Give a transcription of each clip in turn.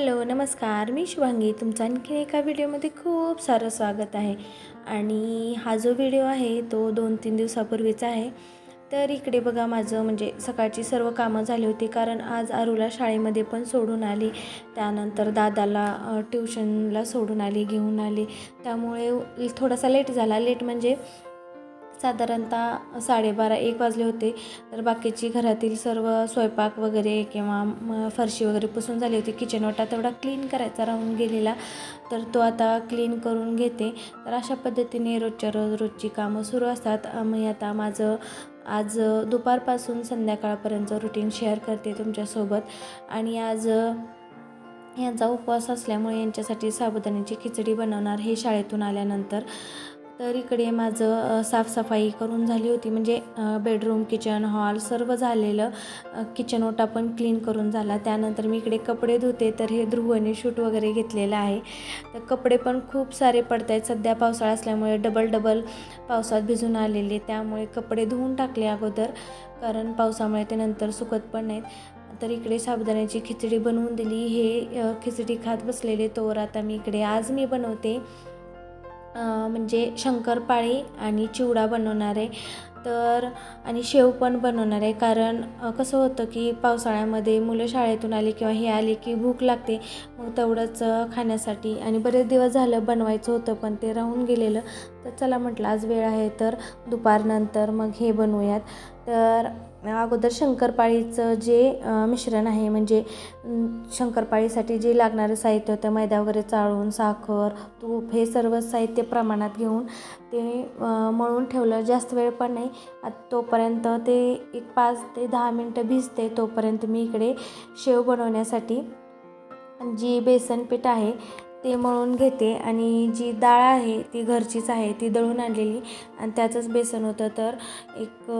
Hello नमस्कार. मी शुभांगी. तुमचं आणखीन एका व्हिडिओमध्ये खूप सारं स्वागत आहे. आणि हा जो व्हिडिओ आहे तो दोन तीन दिवसापूर्वीचा आहे. तर इकडे बघा माझं म्हणजे सकाळची सर्व कामं झाली होती. कारण आज आरूला शाळेमध्ये पण सोडून आली. त्यानंतर दादाला ट्युशनला सोडून आली घेऊन आली. त्यामुळे थोडासा लेट झाला. लेट म्हणजे साधारणतः साडेबारा एक वाजले होते. तर बाकीची घरातील सर्व स्वयंपाक वगैरे किंवा फरशी वगैरे पुसून झाली होती. किचन वाटा तेवढा क्लीन करायचा राहून गेलेला. तर तो आता क्लीन करून घेते. तर अशा पद्धतीने रोजच्या रोज रोजची कामं सुरू असतात. मी आता माझं आज दुपारपासून संध्याकाळपर्यंत रुटीन शेअर करते तुमच्यासोबत. आणि आज यांचा उपवास असल्यामुळे यांच्यासाठी साबुदाण्याची खिचडी बनवणार हे शाळेतून आल्यानंतर. तर इकडे माझं साफसफाई करून झाली होती. म्हणजे बेडरूम किचन हॉल सर्व झालेलं. किचन ओटा पण क्लीन करून झाला. त्यानंतर मी इकडे कपडे धुते. तर हे ध्रुवने शूट वगैरे घेतलेलं आहे. तर कपडे पण खूप सारे पडत आहेत सध्या पावसाळा असल्यामुळे डबल डबल पावसात भिजून आलेले. त्यामुळे कपडे धुवून टाकले अगोदर. कारण पावसामुळे ते नंतर सुकत पण नाहीत. तर इकडे साबुदाण्याची खिचडी बनवून दिली. हे खिचडी खात बसलेले तोर आता मी इकडे आज मी बनवते. म्हणजे शंकरपाळी आणि चिवडा बनवणार आहे तर आणि शेव पण बनवणार. आहे कारण कसं होतं की पावसाळ्यामध्ये मुलं शाळेतून आली किंवा हे आली की भूक लागते मग तेवढंच खाण्यासाठी. आणि बरेच दिवस झालं बनवायचं होतं पण ते राहून गेलेलं. तर चला म्हटलं आज वेळ आहे तर दुपारनंतर मग हे बनवूयात. तर अगोदर शंकरपाळीचं जे मिश्रण आहे म्हणजे शंकरपाळीसाठी जे लागणारं साहित्य होतं मैदा वगैरे चाळून साखर तूप हे सर्व साहित्य प्रमाणात घेऊन ते मळून ठेवलं. जास्त वेळ पण नाही. तोपर्यंत ते एक पाच ते दहा मिनटं भिजते. तोपर्यंत मी इकडे शेव बनवण्यासाठी जी बेसन पीठ आहे ते मळून घेते आणि जी डाळ आहे ती घरचीच आहे ती दळून आणलेली. आणि त्याचंच बेसन होतं. तर एक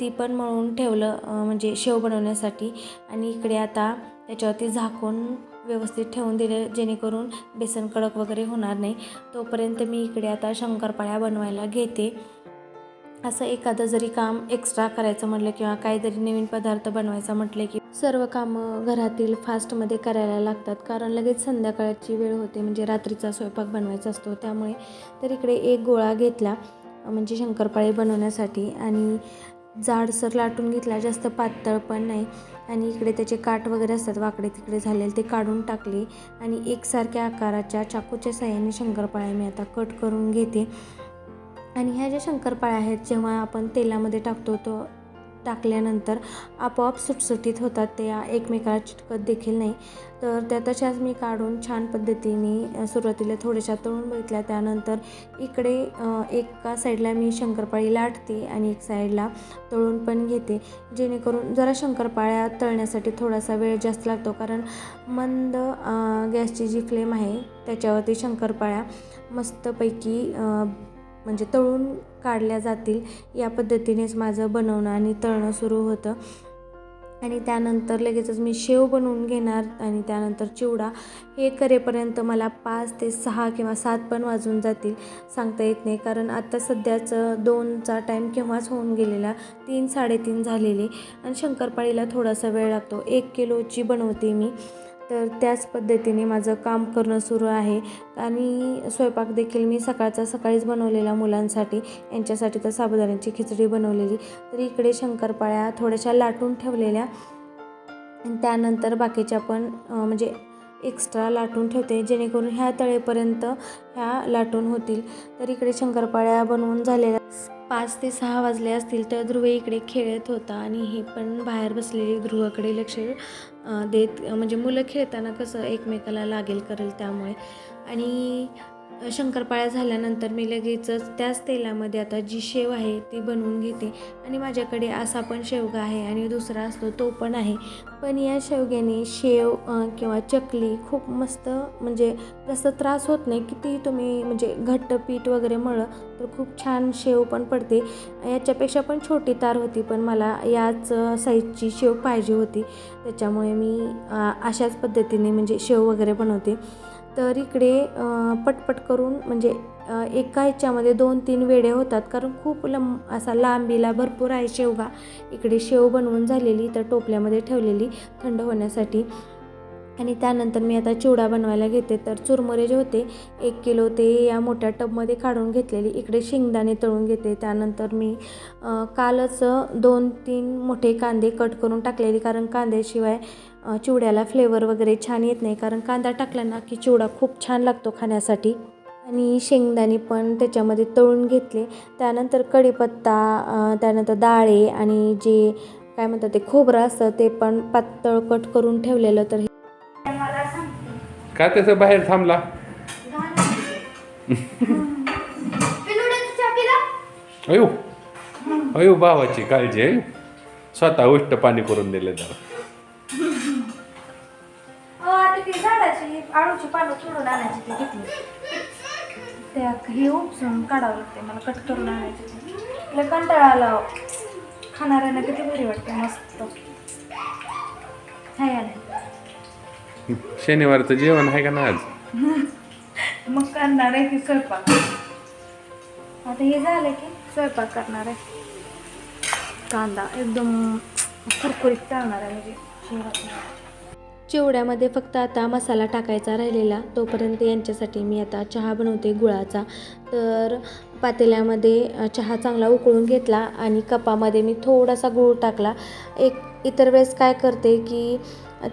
ती पण मळून ठेवलं म्हणजे शेव बनवण्यासाठी. आणि इकडे आता त्याच्यावरती झाकून व्यवस्थित ठेवून दिले जेणेकरून बेसन कडक वगैरे होणार नाही. तोपर्यंत मी इकडे आता शंकरपाळ्या बनवायला घेते. असं एखादं जरी काम एक्स्ट्रा करायचं म्हटलं किंवा काहीतरी नवीन पदार्थ बनवायचा म्हटलं की सर्व कामं घरातील फास्टमध्ये करायला लागतात. कारण लगेच संध्याकाळची वेळ होते म्हणजे रात्रीचा स्वयंपाक बनवायचा असतो. त्यामुळे तर इकडे एक गोळा घेतला म्हणजे शंकरपाळी बनवण्यासाठी. आणि जाडसर लाटून घेतला जास्त पातळ पण नाही. आणि इकडे त्याचे काठ वगैरे असतात वाकडे तिकडे झालेले ते काढून टाकले. आणि एकसारख्या आकाराच्या चाकूच्या साह्याने शंकरपाळ्या मी आता कट करून घेते. आणि ह्या ज्या शंकरपाळ्या आहेत जेव्हा आपण तेलामध्ये टाकतो तो टाकल्यानंतर आपोआप सुटसुटीत होतात. त्या एकमेकाला चिटकत देखील नाही. तर त्या तशाच मी काढून छान पद्धतीने सुरुवातीला थोड्याशा तळून बघितल्या. त्यानंतर इकडे एका साईडला मी शंकरपाळी लाटते आणि एक साईडला तळून पण घेते. जेणेकरून जरा शंकरपाळ्या तळण्यासाठी थोडासा वेळ जास्त लागतो. कारण मंद गॅसची जी फ्लेम आहे त्याच्यावरती शंकरपाळ्या मस्तपैकी म्हणजे तळून काढल्या जातील या पद्धतीनेच माझं बनवणं आणि तळणं सुरू होतं. आणि त्यानंतर लगेचच मी शेव बनवून घेणार आणि त्यानंतर चिवडा हे करेपर्यंत मला पाच ते सहा किंवा सात पण वाजून जातील सांगता येत नाही. कारण आत्ता सध्याचं दोनचा टाईम केव्हाच होऊन गेलेला? तीन साडेतीन झालेले. आणि शंकरपाळीला थोडासा वेळ लागतो. एक किलोची बनवते मी. तर त्याच पद्धतीने माझं काम करणं सुरू आहे. आणि स्वयंपाक देखील मी सकाळचा सकाळीच बनवलेला मुलांसाठी. यांच्यासाठी तर साबुदाण्याची खिचडी बनवलेली. तर इकडे शंकरपाळ्या थोड्याशा लाटून ठेवलेल्या. त्यानंतर बाकीच्या पण म्हणजे एक्स्ट्रा लाटून ठेवते जेणेकरून ह्या तळेपर्यंत ह्या लाटून होतील. तर इकडे शंकरपाळ्या बनवून झालेल्या पाच ते सहा वाजले असतील तर ध्रुव इकडे खेळत होता आणि हे पण बाहेर बसलेले ध्रुवाकडे लक्ष देत म्हणजे मुलं खेळताना कसं एकमेकाला लागेल करेल त्यामुळे. आणि शंकरपाळ्या झाल्यानंतर मी लगेचच त्याच तेलामध्ये आता जी शेव आहे ती बनवून घेते. आणि माझ्याकडे असा पण शेवगा आहे आणि दुसरा असतो तो पण आहे. पण या शेवग्याने शेव किंवा चकली खूप मस्त म्हणजे जास्त त्रास होत नाही. किती तुम्ही म्हणजे घट्ट पीठ वगैरे मळलं तर खूप छान शेव पण पडते. याच्यापेक्षा पण छोटी तार होती पण मला याच साईजची शेव पाहिजे होती. त्याच्यामुळे मी अशाच पद्धतीने म्हणजे शेव वगैरे बनवते. तर इकडे पटपट करून म्हणजे एका ह्याच्यामध्ये दोन तीन वेडे होतात. कारण खूप लंब असा लांबीला भरपूर आहे शेवगा. इकडे शेव बनवून झालेली तर टोपल्यामध्ये ठेवलेली थंड होण्यासाठी. आणि त्यानंतर मी आता चिवडा बनवायला घेते. तर चुरमुरे जे होते एक किलो ते या मोठ्या टबमध्ये काढून घेतलेली. इकडे शेंगदाणे तळून घेते. त्यानंतर मी कालच दोन तीन मोठे कांदे कट करून टाकलेले. कारण कांद्याशिवाय चिवड्याला फ्लेवर वगैरे छान येत नाही कारण कांदा टाकला ना की चिवडा खूप छान लागतो खाण्यासाठी. आणि शेंगदाणे पण त्याच्यामध्ये तळून घेतले. त्यानंतर कढीपत्ता त्यानंतर डाळे आणि जे काय म्हणतात ते खोबरं असतं ते पण पातळ कट करून ठेवलेलं तर हे का त्याचं बाहेर थांबला? अयो अयो भावाची काळजी आहे स्वतः उष्ट पाणी करून दिलं त्याला. आळूची पानं तोडून आणायची ती घेतली. त्या हे उपसून काढावं लागते मला कट करून आणायची ती. लय कंटाळा आला हो. खाणाऱ्यांना किती बरी वाटते मस्त. हाय शनिवारचं जेवण आहे का ना आज? मग करणार आहे की स्वयंपाक. आता हे झालं की स्वयंपाक करणार आहे. कांदा एकदम कुरकुरीत तळणार आहे म्हणजे. चिवड्यामध्ये फक्त आता मसाला टाकायचा राहिलेला तोपर्यंत यांच्यासाठी मी आता चहा बनवते गुळाचा. तर पातेल्यामध्ये चहा चांगला उकळून घेतला आणि कपामध्ये मी थोडासा गूळ टाकला. एक इतर वेळेस काय करते की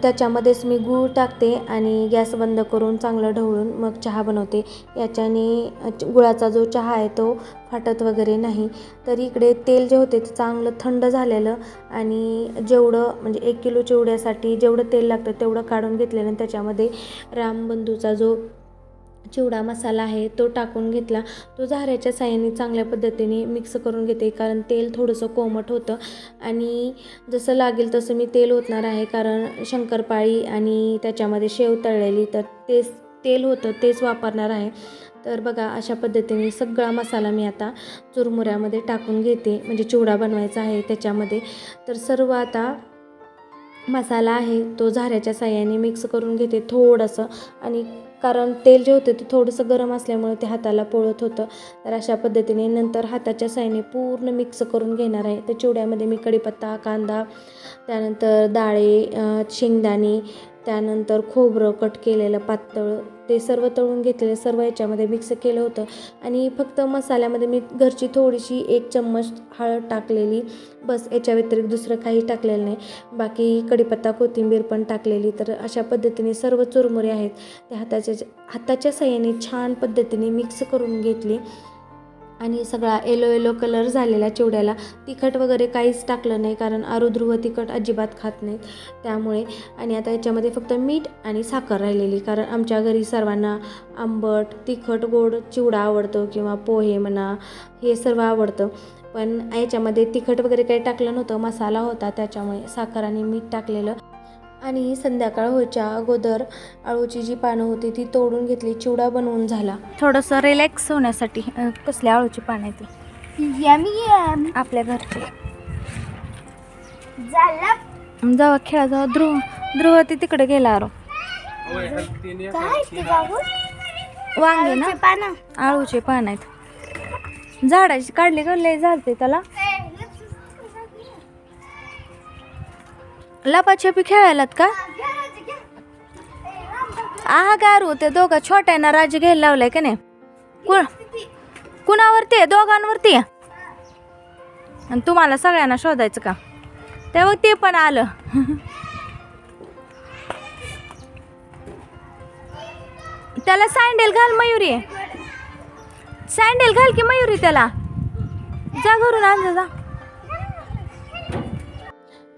त्याच्यामध्येच मी गूळ टाकते आणि गॅस बंद करून चांगलं ढवळून मग चहा बनवते. याच्याने च- गुळाचा जो चहा आहे तो फाटत वगैरे नाही. तर इकडे तेल जे होते ते चांगलं थंड झालेलं आणि जेवढं म्हणजे एक किलो चिवड्यासाठी जेवढं तेल लागतं तेवढं काढून घेतलेलं त्याच्यामध्ये रामबंधूचा जो चिवडा मसाला आहे तो टाकून घेतला. तो झाऱ्याच्या साह्याने चांगल्या पद्धतीने मिक्स करून घेते कारण तेल थोडंसं कोमट होतं. आणि जसं लागेल तसं मी तेल ओतणार आहे कारण शंकरपाळी आणि त्याच्यामध्ये शेव तळलेली तर तेच तेल होतं तेच वापरणार आहे. तर बघा अशा पद्धतीने सगळा मसाला मी आता चुरमुऱ्यामध्ये टाकून घेते म्हणजे चिवडा बनवायचा आहे त्याच्यामध्ये. तर सर्व आता मसाला आहे तो झाऱ्याच्या साह्याने मिक्स करून घेते थोडंसं. आणि कारण तेल जे होते ते थोडंसं गरम असल्यामुळे ते हाताला पोळत होतं. तर अशा पद्धतीने नंतर हाताच्या सायने पूर्ण मिक्स करून घेणार आहे. तर चिवड्यामध्ये मी कढीपत्ता कांदा त्यानंतर डाळे शेंगदाणे त्यानंतर खोबरं कट केलेलं पातळ ते सर्व तळून घेतलेलं सर्व याच्यामध्ये मिक्स केलं होतं. आणि फक्त मसाल्यामध्ये मी घरची थोडीशी एक चम्मच हळद टाकलेली. बस याच्या व्यतिरिक्त दुसरं काही टाकलेलं नाही. बाकी कढीपत्ता कोथिंबीर पण टाकलेली. तर अशा पद्धतीने सर्व चुरमुरे आहेत. त्या हाताच्या हाताच्या सहाय्याने छान पद्धतीने मिक्स करून घेतली. आणि सगळा येलो येलो कलर झालेला चिवड्याला तिखट वगैरे काहीच टाकलं नाही कारण आरुध्रुव तिखट अजिबात खात नाहीत. त्यामुळे आणि आता याच्यामध्ये फक्त मीठ आणि साखर राहिलेली कारण आमच्या घरी सर्वांना आंबट तिखट गोड चिवडा आवडतो किंवा पोहे म्हणा हे सर्व आवडतं. पण याच्यामध्ये तिखट वगैरे काही टाकलं नव्हतं मसाला होता त्याच्यामुळे साखर आणि मीठ टाकलेलं. आणि संध्याकाळ व्हायच्या अगोदर आळूची जी पानं होती ती तोडून घेतली चिवडा बनवून झाला. थोडंसं रिलॅक्स होण्यासाठी अं, कसली आळूची पानं आहे ती? यमी यम आपल्या घरची. झाला. जेव्हा खेळा जेव्हा ध्रुव ध्रुव ती तिकडे गेला आरो. वांगे ना? पाना. आळूचे पान आहेत. झाडाची काढले गल्ले झालते त्याला. लपाछपी खेळायलात का? आ गारू ते दोघं. छोट्यानं राजे घ्यायला लावलाय का नाही? कुण? कुणावरती आहे? दोघांवरती आहे? आणि तुम्हाला सगळ्यांना शोधायचं का? तेव्हा ते पण आलं. त्याला सँडेल घाल मयुरी. सँडेल घाल की मयुरी त्याला. जा घरून आणजा जा.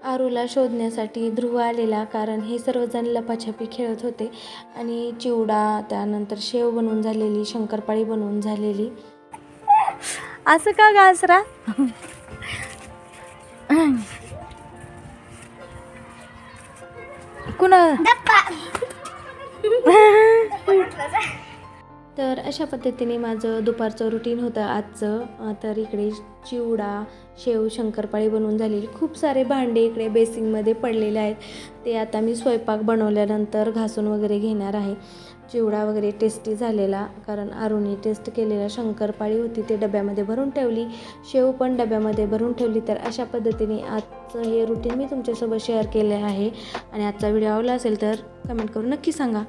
आरूला शोधण्यासाठी ध्रुव आलेला कारण हे सर्वजण लपाछपी खेळत होते. आणि चिवडा त्यानंतर शेव बनवून झालेली शंकरपाळी बनवून झालेली. असं का गासरा कुणा तर अशा पद्धतीने माझं दुपारचं रुटीन होतं आजचं. तर इकडे चिवडा शेव शंकरपाळी बनवून झालेली खूप सारे भांडे इकडे बेसिंगमध्ये पडलेले आहेत. ते आता मी स्वयंपाक बनवल्यानंतर घासून वगैरे घेणार आहे. चिवडा वगैरे टेस्टी झालेला कारण अरुणी टेस्ट केलेला शंकरपाळी होती ते डब्यामध्ये भरून ठेवली. शेव पण डब्यामध्ये भरून ठेवली. तर अशा पद्धतीने आजचं हे रुटीन मी तुमच्यासोबत शेअर केले आहे. आणि आजचा व्हिडिओ आवडला असेल तर कमेंट करून नक्की सांगा.